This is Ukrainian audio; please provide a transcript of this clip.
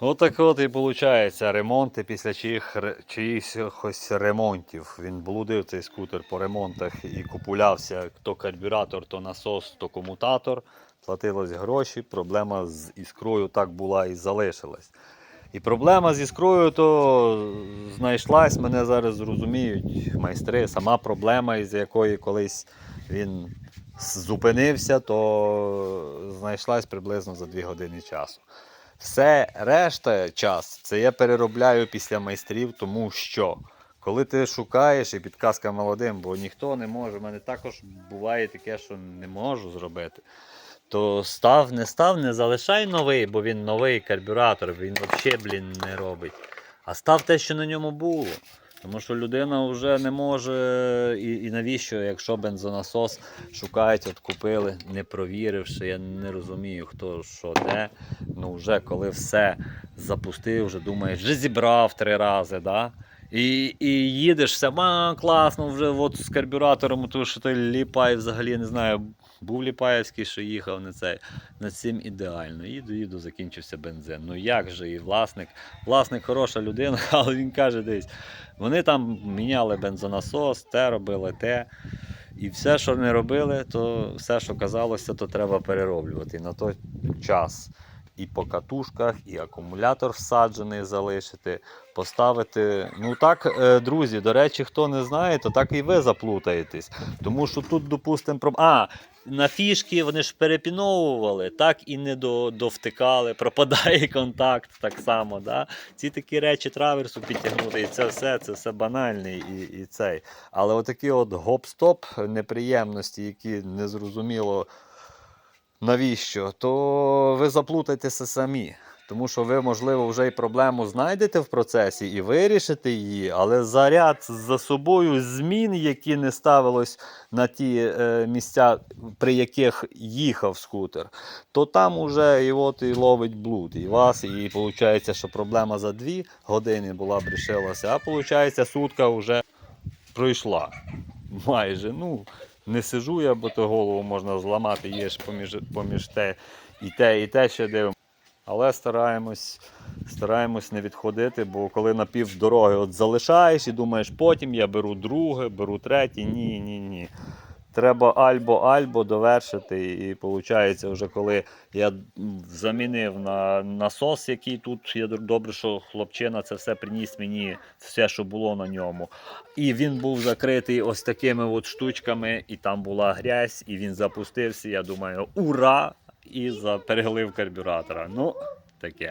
Отак от і виходить ремонти після чиїх, чиїхось ремонтів. Він блудив цей скутер по ремонтах і купулявся то карбюратор, то насос, то комутатор. Платилось гроші. Проблема з іскрою так була і залишилась. І проблема з іскрою то знайшлась, мене зараз зрозуміють майстри. Сама проблема, із якої колись він зупинився, то знайшлась приблизно за 2 години часу. Все решта час це я переробляю після майстрів, тому що коли ти шукаєш і підказка молодим, бо ніхто не може, в мене також буває таке, що не можу зробити. То став, не став, не залишай новий, бо він новий карбюратор, він взагалі, блін, не робить. А став те, що на ньому було. Тому що людина вже не може. І, і навіщо, якщо бензонасос шукають, от купили, не провіривши, я не розумію, хто що де. Ну, вже коли все запустив, вже думаєш, вже зібрав три рази, да? І, і їдеш все, а, класно, вже от з карбюратором, тому що той ліпай взагалі не знаю. Був Ліпаєвський, що їхав на цей. Над цим ідеально. Їду, їду, закінчився бензин. Ну як же і власник. Власник хороша людина, але він каже, дивись, вони там міняли бензонасос, те робили, те. І все, що не робили, то все, що казалося, то треба перероблювати. І на той час і по катушках, і акумулятор всаджений залишити, поставити. Ну так, е, друзі, до речі, хто не знає, то так і ви заплутаєтесь. Тому що тут, допустимо, проб... а, на фішки вони ж перепіновували, так і не до, довтикали, пропадає контакт так само. Да? Ці такі речі траверсу підтягнути, і це все, це все банальний і, і цей. Але отакі от гоп-стоп неприємності, які незрозуміло навіщо, то ви заплутаєтеся самі. Тому що ви, можливо, вже й проблему знайдете в процесі і вирішите її, але заряд за собою змін, які не ставилось на ті е, місця, при яких їхав скутер, то там уже і от і ловить блуд. І вас, і виходить, що проблема за дві години була б рішилася, а виходить, сутка вже пройшла. Майже. Ну, не сижу я, бо то голову можна зламати, є ж поміж, поміж те і те, і те ще дивимо. Але стараємось, стараємось не відходити, бо коли на пів дороги от залишаєш і думаєш, потім я беру друге, беру третє. Ні, ні, ні. Треба альбо-альбо довершити. І виходить, вже коли я замінив на насос, який тут я добре, що хлопчина це все приніс мені, все, що було на ньому. І він був закритий ось такими от штучками, і там була грязь, і він запустився. Я думаю, ура! І за переглив карбюратора. Ну, таке.